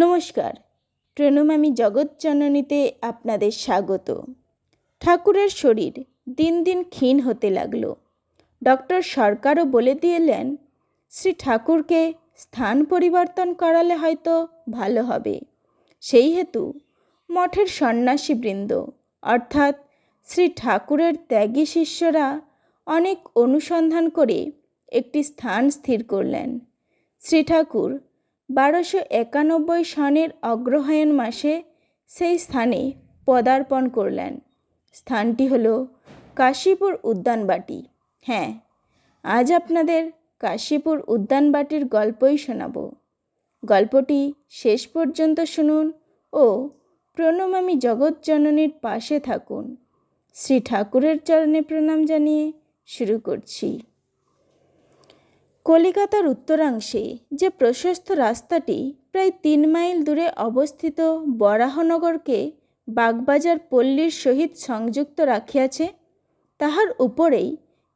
নমস্কার। প্রণমামী জগৎজননীতে আপনাদের স্বাগত। ঠাকুরের শরীর দিন দিন ক্ষীণ হতে লাগল। ডক্টর সরকারও বলে দিলেন শ্রী ঠাকুরকে স্থান পরিবর্তন করালে হয়তো ভালো হবে। সেই হেতু মঠের সন্ন্যাসীবৃন্দ অর্থাৎ শ্রী ঠাকুরের ত্যাগী শিষ্যরা অনেক অনুসন্ধান করে একটি স্থান স্থির করলেন। শ্রী ঠাকুর বারোশো একানব্বই সনের অগ্রহায়ণ মাসে সেই স্থানে পদার্পণ করলেন। স্থানটি হল কাশীপুর উদ্যানবাটি হ্যাঁ আজ আপনাদের কাশীপুর উদ্যানবাটির গল্পই শোনাব। গল্পটি শেষ পর্যন্ত শুনুন ও প্রণমামী জগৎজননীর পাশে থাকুন। শ্রী ঠাকুরের চরণে প্রণাম জানিয়ে শুরু করছি। কলিকাতার উত্তরাংশে যে প্রশস্ত রাস্তাটি প্রায় তিন মাইল দূরে অবস্থিত বরাহনগরকে বাগবাজার পল্লীর সহিত সংযুক্ত রাখিয়াছে, তাহার উপরেই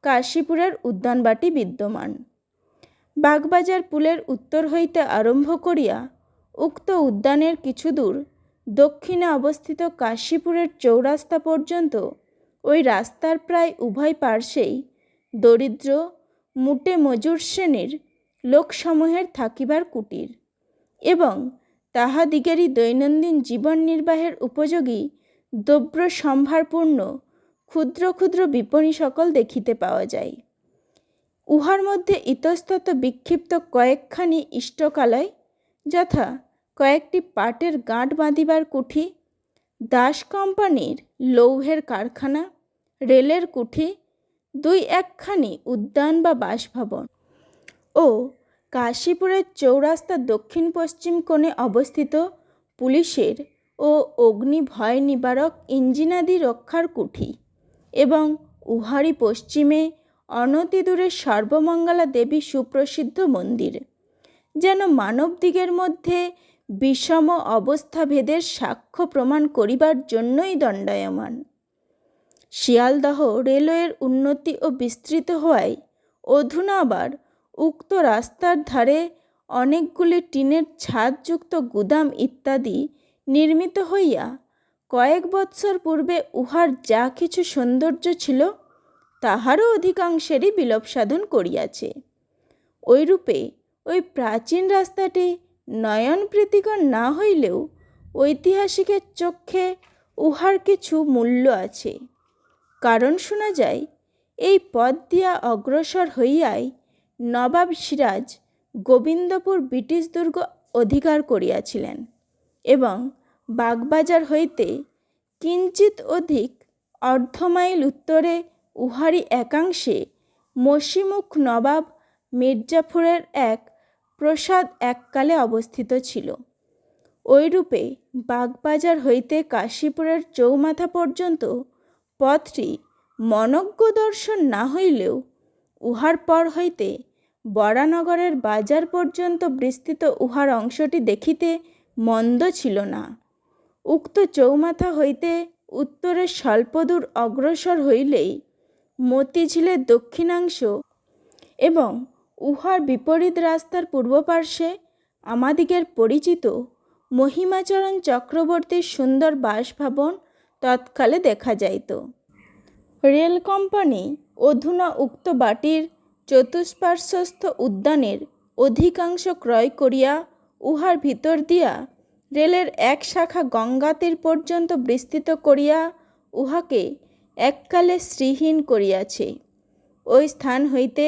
কাশীপুরের উদ্যানবাটি বিদ্যমান। বাগবাজার পুলের উত্তর হইতে আরম্ভ করিয়া উক্ত উদ্যানের কিছু দূর দক্ষিণে অবস্থিত কাশীপুরের চৌরাস্তা পর্যন্ত ওই রাস্তার প্রায় উভয় পার্শ্বেই দরিদ্র মুটে মজুর শ্রেণির লোকসমূহের থাকিবার কুটির এবং তাহাদিগেরই দৈনন্দিন জীবন নির্বাহের উপযোগী দ্রব্য সম্ভারপূর্ণ ক্ষুদ্র ক্ষুদ্র বিপণী সকল দেখিতে পাওয়া যায়। উহার মধ্যে ইতস্তত বিক্ষিপ্ত কয়েকখানি ইষ্টকালয় যথা কয়েকটি পাটের গাঁট বাঁধিবার কুঠি, দাস কোম্পানির লৌহের কারখানা, রেলের কুঠি দুই একখানি উদ্যান বা বাসভবন ও কাশীপুরের চৌরাস্তার দক্ষিণ পশ্চিম কোণে অবস্থিত পুলিশের ও অগ্নি ভয় নিবারক ইঞ্জিনাদি রক্ষার কুঠি এবং উহারি পশ্চিমে অনতিদূরে সর্বমঙ্গলা দেবী সুপ্রসিদ্ধ মন্দির, যেন মানবদিগের মধ্যে বিষম অবস্থাভেদের সাক্ষ্য প্রমাণ করিবার জন্যই দণ্ডায়মান। শিয়ালদহ রেলওয়ের উন্নতি ও বিস্তৃত হওয়ায় অধুনা আবার উক্ত রাস্তার ধারে অনেকগুলি টিনের ছাদযুক্ত গুদাম ইত্যাদি নির্মিত হইয়া কয়েক বৎসর পূর্বে উহার যা কিছু সৌন্দর্য ছিল, তাহারও অধিকাংশেরই বিলোপ সাধন করিয়াছে। ওইরূপে ওই প্রাচীন রাস্তাটি নয়ন প্রীতিকর না হইলেও ঐতিহাসিকের চক্ষে উহার কিছু মূল্য আছে। কারণ শোনা যায়, এই পথ দিয়া অগ্রসর হইয়াই নবাব সিরাজ গোবিন্দপুর ব্রিটিশ দুর্গ অধিকার করিয়াছিলেন এবং বাগবাজার হইতে কিঞ্চিত অধিক অর্ধমাইল উত্তরে উহারি একাংশে মসিমুখ নবাব মির্জাফরের এক প্রসাদ এককালে অবস্থিত ছিল। ওইরূপে বাগবাজার হইতে কাশীপুরের চৌমাথা পর্যন্ত পথটি মনজ্ঞ দর্শন না হইলেও উহার পর হইতে বরানগরের বাজার পর্যন্ত বিস্তৃত উহার অংশটি দেখিতে মন্দ ছিল না। উক্ত চৌমাথা হইতে উত্তরে স্বল্পদূর অগ্রসর হইলেই মতিঝিলের দক্ষিণাংশ এবং উহার বিপরীত রাস্তার পূর্ব পার্শ্বে আমাদিগের পরিচিত মহিমাচরণ চক্রবর্তীর সুন্দর বাসভবন তৎকালে দেখা যাইত। রেল কোম্পানি অধুনা উক্ত বাটির চতুষ্পার্শ্বস্থ উদ্যানের অধিকাংশ ক্রয় করিয়া উহার ভিতর দিয়া রেলের এক শাখা গঙ্গা তীর পর্যন্ত বিস্তৃত করিয়া উহাকে এককালে শ্রীহীন করিয়াছে। ওই স্থান হইতে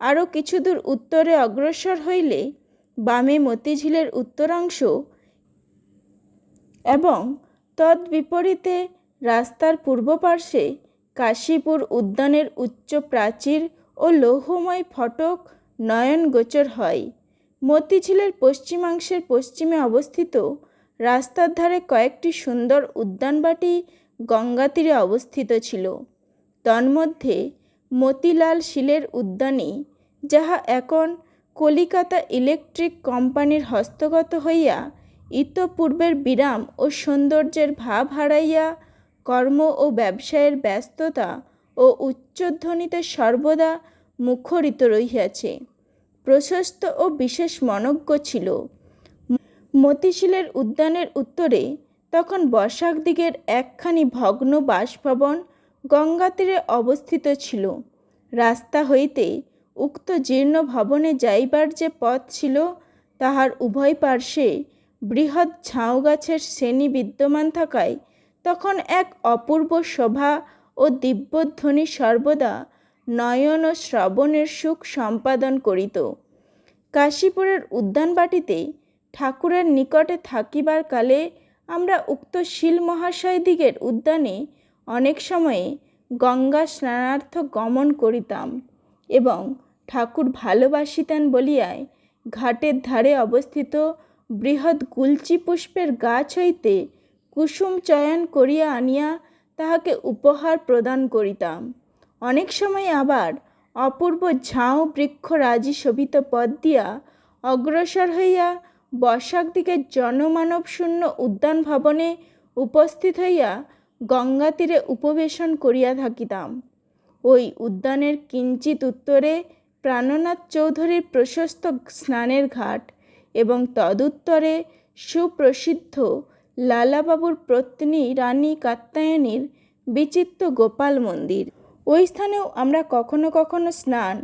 আরও কিছু দূর উত্তরে অগ্রসর হইলে বামে মতিঝিলের উত্তরাংশ এবং তৎ বিপরীতে রাস্তার পূর্ব পার্শ্বে কাশীপুর উদ্যানের উচ্চ প্রাচীর ও লৌহময় ফটক নয়ন গোচর হয়। মতিঝিলের পশ্চিমাংশের পশ্চিমে অবস্থিত রাস্তার ধারে কয়েকটি সুন্দর উদ্যানবাটি গঙ্গা তীরে অবস্থিত ছিল। তন্মধ্যে মতিলাল শিলের উদ্যানে, যাহা এখন কলিকাতা ইলেকট্রিক কোম্পানির হস্তগত হইয়া ইতপূর্বের বিরাম ও সৌন্দর্যের ভাব হারাইয়া কর্ম ও ব্যবসায়ের ব্যস্ততা ও উচ্চধ্বনিতে সর্বদা মুখরিত রহিয়াছে। প্রশস্ত ও বিশেষ মনজ্ঞ ছিল। মতিশিলের উদ্যানের উত্তরে তখন বসাক দিকের একখানি ভগ্ন বাসভবন গঙ্গা তীরে অবস্থিত ছিল। রাস্তা হইতে উক্ত জীর্ণ ভবনে যাইবার যে পথ ছিল, তাহার উভয় পার্শ্বে বৃহৎ ঝাউ গাছের শ্রেণি বিদ্যমান থাকায় তখন এক অপূর্ব শোভা ও দিব্যধ্বনি সর্বদা নয়ন ও শ্রবণের সুখ সম্পাদন করিত। কাশীপুরের উদ্যানবাটিতে ঠাকুরের নিকটে থাকিবার কালে আমরা উক্ত শিল মহাশয়দিগের উদ্যানে অনেক সময়ে গঙ্গা স্নানার্থ গমন করিতাম এবং ঠাকুর ভালোবাসিতেন বলিয়ায় ঘাটের ধারে অবস্থিত বৃহৎ গুলচি পুষ্পের গাছ হইতে কুসুম চয়ন করিয়া আনিয়া তাহাকে উপহার প্রদান করিতাম। অনেক সময় আবার অপূর্ব ঝাউ বৃক্ষরাজি শোভিত পথ দিয়া অগ্রসর হইয়া বর্ষাক দিকের জনমানব শূন্য উদ্যান ভবনে উপস্থিত হইয়া গঙ্গা তীরে উপবেশন করিয়া থাকিতাম। ওই উদ্যানের কিঞ্চিত উত্তরে প্রাণনাথ চৌধুরীর প্রশস্ত স্নানের ঘাট এবং তদুত্তরে সুপ্রসিদ্ধ লালাবাবুর পত্নী রানী কাত্যায়নীর বিচিত্র গোপাল মন্দির। ওই স্থানেও আমরা কখনো কখনো স্নান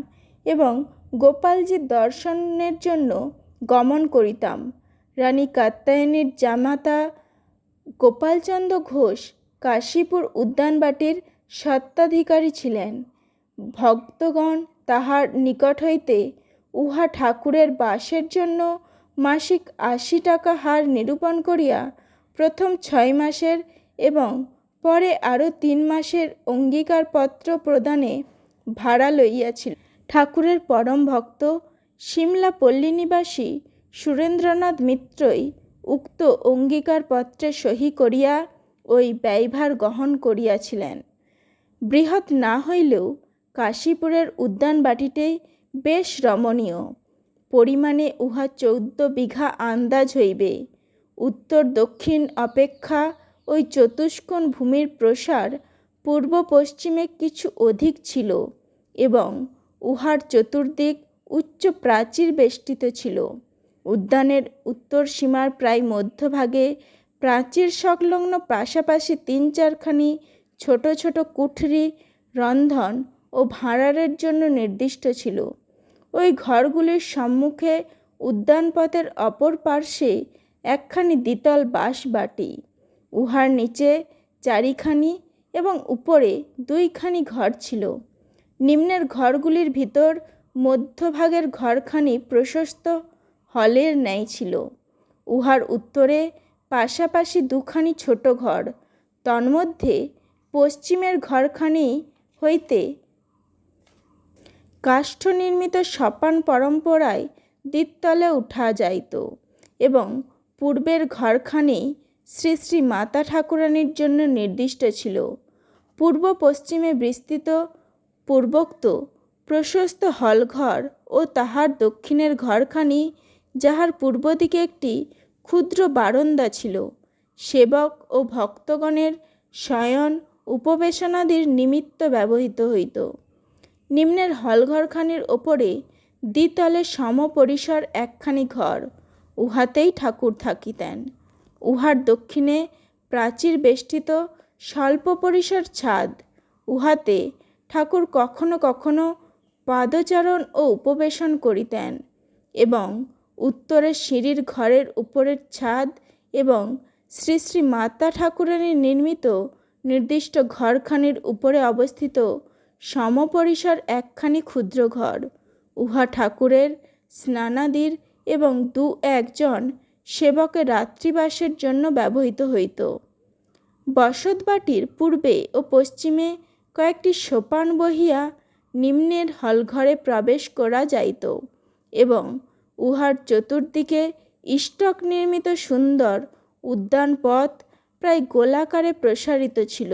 এবং গোপালজির দর্শনের জন্য গমন করিতাম। রানী কাত্যায়নীর জামাতা গোপালচন্দ্র ঘোষ কাশীপুর উদ্যানবাটির স্বত্বাধিকারী ছিলেন। ভক্তগণ তাহার নিকট হইতে উহা ঠাকুরের বাসের জন্য মাসিক আশি টাকা হার নিরূপণ করিয়া প্রথম ছয় মাসের এবং পরে আরও তিন মাসের অঙ্গীকারপত্র প্রদানে ভাড়া লইয়াছিল। ঠাকুরের পরম ভক্ত সিমলা পল্লী নিবাসী সুরেন্দ্রনাথ মিত্রই উক্ত অঙ্গীকারপত্রে সহি করিয়া ওই ব্যয়ভার গ্রহণ করিয়াছিলেন। বৃহৎ না হইলেও কাশীপুরের উদ্যানবাটিতেই বেশ রমণীয়। পরিমাণে উহা চৌদ্দ বিঘা আন্দাজ হইবে। উত্তর দক্ষিণ অপেক্ষা ওই চতুষ্কোণ ভূমির প্রসার পূর্ব পশ্চিমে কিছু অধিক ছিল এবং উহার চতুর্দিক উচ্চ প্রাচীর বেষ্টিত ছিল। উদ্যানের উত্তর সীমার প্রায় মধ্যভাগে প্রাচীর সংলগ্ন পাশাপাশি তিন চারখানি ছোট ছোট কুঠরি, রন্ধন ও ভাঁড়ারের জন্য নির্দিষ্ট ছিল। ওই ঘরগুলির সম্মুখে উদ্যানপথের অপর পার্শ্বে একখানি দ্বিতল বাঁশবাটি। উহার নিচে চারিখানি এবং উপরে দুইখানি ঘর ছিল। নিম্নের ঘরগুলির ভিতর মধ্যভাগের ঘরখানি প্রশস্ত হলের ন্যায় ছিল। উহার উত্তরে পাশাপাশি দুখানি ছোট ঘর। তন্মধ্যে পশ্চিমের ঘরখানি হইতে কাষ্ঠ নির্মিত সপান পরম্পরায় দ্বিতলে উঠা যাইত এবং পূর্বের ঘরখানি শ্রী শ্রী মাতা ঠাকুরানীর জন্য নির্দিষ্ট ছিল। পূর্ব পশ্চিমে বিস্তৃত, পূর্বোক্ত, প্রশস্ত হলঘর ও তাহার দক্ষিণের ঘরখানি, যাহার পূর্ব দিকে একটি ক্ষুদ্র বারন্দা ছিল। সেবক ও ভক্তগণের শয়ন, উপবেশনাদির নিমিত্ত ব্যবহৃত হইত। নিম্নের হলঘরখানির ওপরে দ্বিতলে সমপরিসর একখানি ঘর, উহাতেই ঠাকুর থাকিতেন। উহার দক্ষিণে প্রাচীর বেষ্টিত স্বল্প পরিসর ছাদ, উহাতে ঠাকুর কখনো কখনো পাদচারণ ও উপবেশন করিতেন এবং উত্তরের সিঁড়ির ঘরের উপরের ছাদ এবং শ্রী শ্রী মাতা ঠাকুরানী নির্মিত নির্দিষ্ট ঘরখানির উপরে অবস্থিত সমপরিসর একখানি ক্ষুদ্র ঘর। উহা ঠাকুরের, স্নানাদির এবং দু একজন সেবকের রাত্রিবাসের জন্য ব্যবহৃত হইত। বসতবাটির পূর্বে ও পশ্চিমে কয়েকটি সোপান বহিয়া নিম্নের হলঘরে প্রবেশ করা যাইত এবং উহার চতুর্দিকে ইষ্টক নির্মিত সুন্দর উদ্যান পথ প্রায় গোলাকারে প্রসারিত ছিল।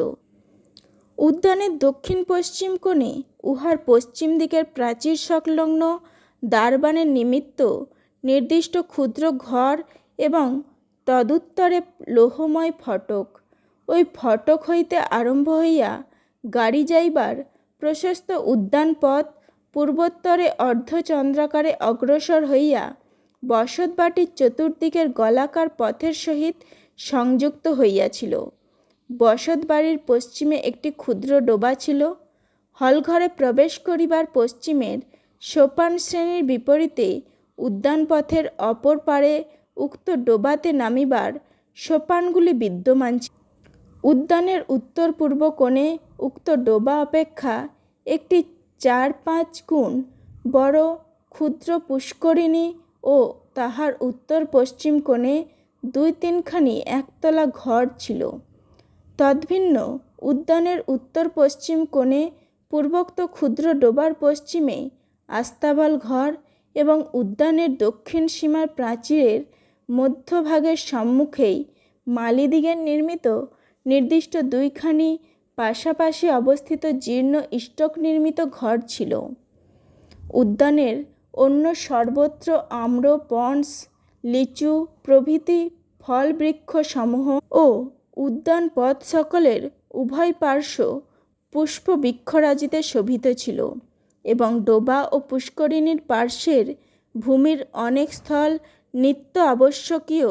উদ্যানের দক্ষিণ পশ্চিম কোণে উহার পশ্চিম দিকের প্রাচীর সংলগ্ন দ্বারবানের নিমিত্ত নির্দিষ্ট ক্ষুদ্র ঘর এবং তদুত্তরে লোহময় ফটক। ওই ফটক হইতে আরম্ভ হইয়া গাড়ি যাইবার প্রশস্ত উদ্যান পথ পূর্বোত্তরে অর্ধচন্দ্রাকারে অগ্রসর হইয়া বসতবাটির চতুর্দিকের গলাকার পথের সহিত সংযুক্ত হইয়াছিল। বসতবাড়ির পশ্চিমে একটি ক্ষুদ্র ডোবা ছিল। হলঘরে প্রবেশ করিবার পশ্চিমের সোপান শ্রেণির বিপরীতে উদ্যানপথের অপর পারে উক্ত ডোবাতে নামিবার সোপানগুলি বিদ্যমান ছিল। উদ্যানের উত্তর পূর্ব কোণে উক্ত ডোবা অপেক্ষা একটি চার পাঁচ গুণ বড় ক্ষুদ্র পুষ্করিণী ও তাহার উত্তর পশ্চিম কোণে দুই তিনখানি একতলা ঘর ছিল। তদ্ভিন্ন। উদ্যানের উত্তর পশ্চিম কোণে পূর্বোক্ত ক্ষুদ্র ডোবার পশ্চিমে আস্তাবল ঘর এবং উদ্যানের দক্ষিণ সীমার প্রাচীরের মধ্যভাগের সম্মুখেই মালিদিগের নির্মিত নির্দিষ্ট দুইখানি পাশাপাশি অবস্থিত জীর্ণ ইষ্টক নির্মিত ঘর ছিল। উদ্যানের অন্য সর্বত্র আম্র, পন্স, লিচু প্রভৃতি ফল বৃক্ষসমূহ ও উদ্যান পথ সকলের উভয় পার্শ্ব পুষ্প বৃক্ষরাজিতে শোভিত ছিল এবং ডোবা ও পুষ্করিণীর পার্শ্বের ভূমির অনেক স্থল নিত্য আবশ্যকীয়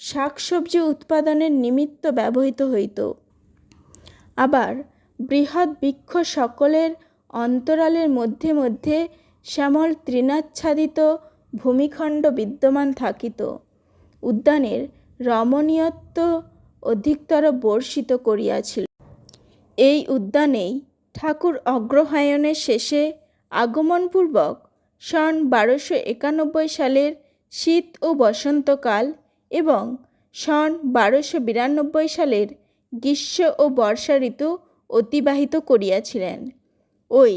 শাকসবজি উৎপাদনের নিমিত্ত ব্যবহৃত হইত। আবার বৃহৎ বৃক্ষ সকলের অন্তরালের মধ্যে মধ্যে শ্যামল তৃণাচ্ছাদিত ভূমিখণ্ড বিদ্যমান থাকিত। উদ্যানের রমণীয়ত্ব অধিকতর বর্ষিত করিয়াছিল। এই উদ্যানেই ঠাকুর অগ্রহায়ণের শেষে আগমনপূর্বক সন বারোশো একানব্বই সালের শীত ও বসন্তকাল এবং সন বারোশো বিরানব্বই সালের গ্রীষ্ম ও বর্ষা ঋতু অতিবাহিত করিয়াছিলেন। ওই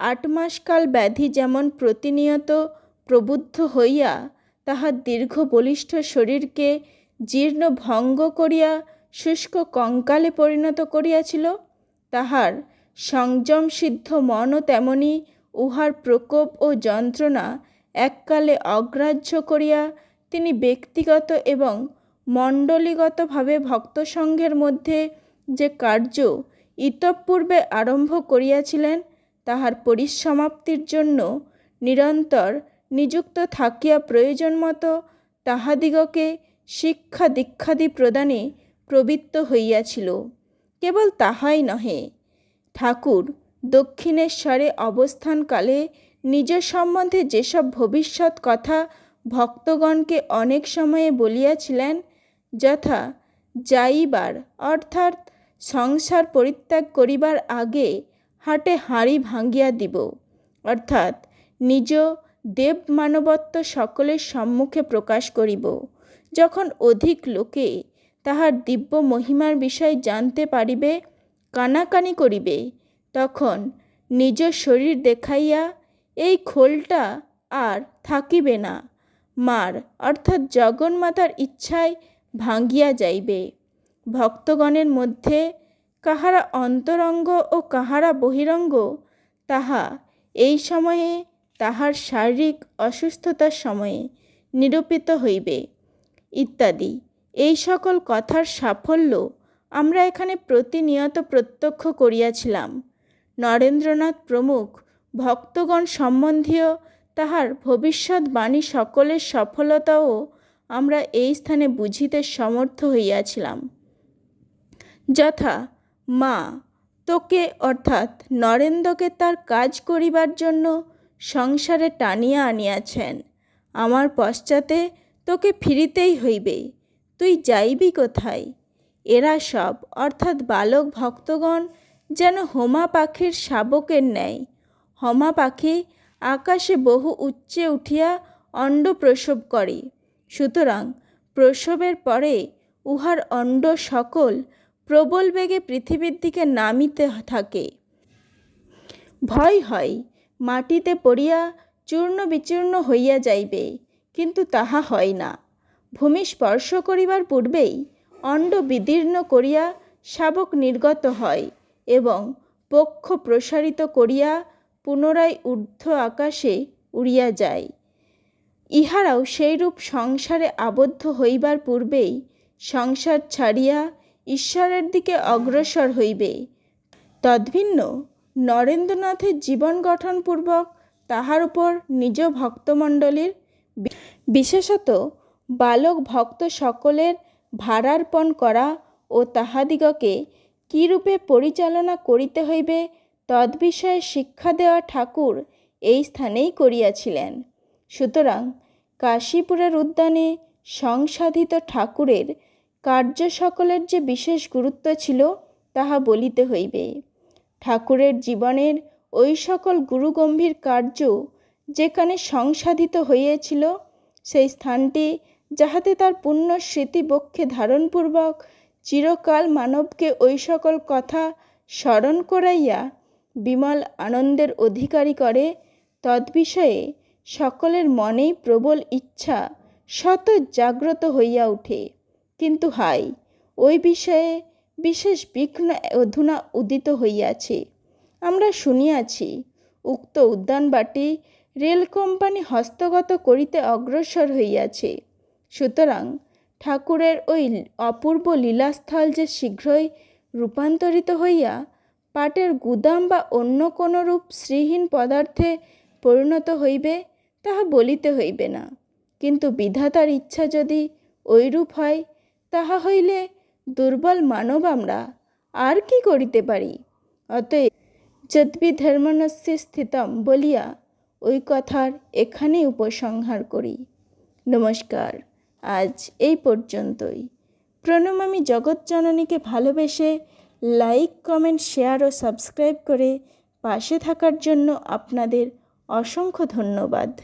আট মাসকাল ব্যাধি যেমন প্রতিনিয়ত প্রবুদ্ধ হইয়া তাহার দীর্ঘ বলিষ্ঠ শরীরকে জীর্ণ ভঙ্গ করিয়া শুষ্ক কঙ্কালে পরিণত করিয়াছিল, তাহার সংযমসিদ্ধ মনও তেমনি উহার প্রকোপ ও যন্ত্রণা এককালে অগ্রাহ্য করিয়া তিনি ব্যক্তিগত এবং মণ্ডলীগতভাবে ভক্তসংঘের মধ্যে যে কার্য ইতঃপূর্বে আরম্ভ করিয়াছিলেন, তাহার পরিসমাপ্তির জন্য নিরন্তর নিযুক্ত থাকিয়া প্রয়োজন মতো তাহাদিগকে শিক্ষা দীক্ষাদি প্রদানে প্রবৃত্ত হইয়াছিল। কেবল তাহাই নহে। ঠাকুর দক্ষিণেশ্বরে অবস্থানকালে নিজ সম্বন্ধে যেসব ভবিষ্যৎ কথা ভক্তগণকে অনেক সময়ে বলিয়াছিলেন, যথা যাইবার অর্থাৎ সংসার পরিত্যাগ করিবার আগে হাটে হাঁড়ি ভাঙ্গিয়া দিব, অর্থাৎ নিজ দেব মানবত্ব সকলের সম্মুখে প্রকাশ করিব। যখন অধিক লোকে তাহার দিব্য মহিমার বিষয় জানতে পারিবে, কানাকানি করিবে, তখন নিজ শরীর দেখাইয়া এই খোলটা আর থাকিবে না। মার অর্থাৎ জগন্মাতার ইচ্ছায় ভাঙ্গিয়া যাইবে। ভক্তগণের মধ্যে কাহারা অন্তরঙ্গ ও কাহারা বহিরঙ্গ, তাহা এই সময়ে তাহার শারীরিক অসুস্থতার সময়ে নিরূপিত হইবে। ইত্যাদি। এই সকল কথার সাফল্য আমরা এখানে প্রতিনিয়ত প্রত্যক্ষ করিয়াছিলাম। নরেন্দ্রনাথ প্রমুখ, ভক্তগণ সম্বন্ধীয়, তাহার ভবিষ্যৎ বাণী সকলের সফলতাও আমরা এই স্থানে বুঝিতে সমর্থ হইয়াছিলাম। যথা, মা, তোকে অর্থাৎ নরেন্দ্রকে তার কাজ করিবার জন্য সংসারে টানিয়া আনিয়াছেন। আমার পশ্চাতে তোকে ফিরিতেই হইবে তুই যাইবি কোথায়? এরা সব, অর্থাৎ বালক ভক্তগণ, যেন হোমা পাখির শাবকের ন্যায়। হোমা পাখি আকাশে বহু উচ্চে উঠিয়া অণ্ড প্রসব করে। সুতরাং প্রসবের পরে উহার অণ্ড সকল প্রবল বেগে পৃথিবীর দিকে নামিতে থাকে। ভয় হয়, মাটিতে পড়িয়া চূর্ণ বিচূর্ণ হইয়া যাইবে। কিন্তু তাহা হয় না। ভূমি স্পর্শ করিবার পূর্বেই অণ্ড বিদীর্ণ করিয়া শাবক নির্গত হয় এবং পক্ষ প্রসারিত করিয়া পুনরায় ঊর্ধ্ব আকাশে উড়িয়া যায়। ইহারাও সেইরূপ সংসারে আবদ্ধ হইবার পূর্বেই সংসার ছাড়িয়া ঈশ্বরের দিকে অগ্রসর হইবে। তদ্ভিন্ন নরেন্দ্রনাথের জীবন গঠনপূর্বক তাহার উপর নিজ ভক্তমণ্ডলীর বিশেষত বালক ভক্ত সকলের ভারার্পণ করা ও তাহাদিগকে কীরূপে পরিচালনা করিতে হইবে, তদ্বিষয়ে শিক্ষা দেওয়া ঠাকুর এই স্থানেই করিয়াছিলেন। সুতরাং কাশীপুরের উদ্যানে সংসাধিত ঠাকুরের কার্য সকলের যে বিশেষ গুরুত্ব ছিল, তাহা বলিতে হইবে। ঠাকুরের জীবনের ওই সকল গুরুগম্ভীর কার্য যেখানে সংসাধিত হইয়াছিল সেই স্থানটি যাহাতে তার পুণ্য স্মৃতি বক্ষে ধারণপূর্বক চিরকাল মানবকে ওই সকল কথা স্মরণ করাইয়া বিমল আনন্দের অধিকারী করে, তদ্বিষয়ে সকলের মনেই প্রবল ইচ্ছা শত জাগ্রত হইয়া ওঠে কিন্তু হাই, ওই বিষয়ে বিশেষ বিঘ্ন অধুনা উদিত হইয়াছে। আমরা শুনিয়াছি, উক্ত উদ্যানবাটি রেল কোম্পানি হস্তগত করিতে অগ্রসর হইয়াছে। সুতরাং ঠাকুরের ওই অপূর্ব লীলাস্থল যে শীঘ্রই রূপান্তরিত হইয়া পাটের গুদাম বা অন্য কোনো রূপ শ্রীহীন পদার্থে পরিণত হইবে, তাহা বলিতে হইবে না। কিন্তু বিধাতার ইচ্ছা যদি ঐরূপ হয়, তাহা হইলে দুর্বল মানব আমরা আর কি করিতে পারি? অতএব যদ্বি ধর্মনস্য স্থিতম বলিয়া ওই কথার এখানেই উপসংহার করি। নমস্কার, আজ এই পর্যন্তই। প্রণমামি জগৎজননীকে ভালোবেসে লাইক, কমেন্ট, শেয়ার ও সাবস্ক্রাইব করে পাশে থাকার জন্য আপনাদের অসংখ্য ধন্যবাদ।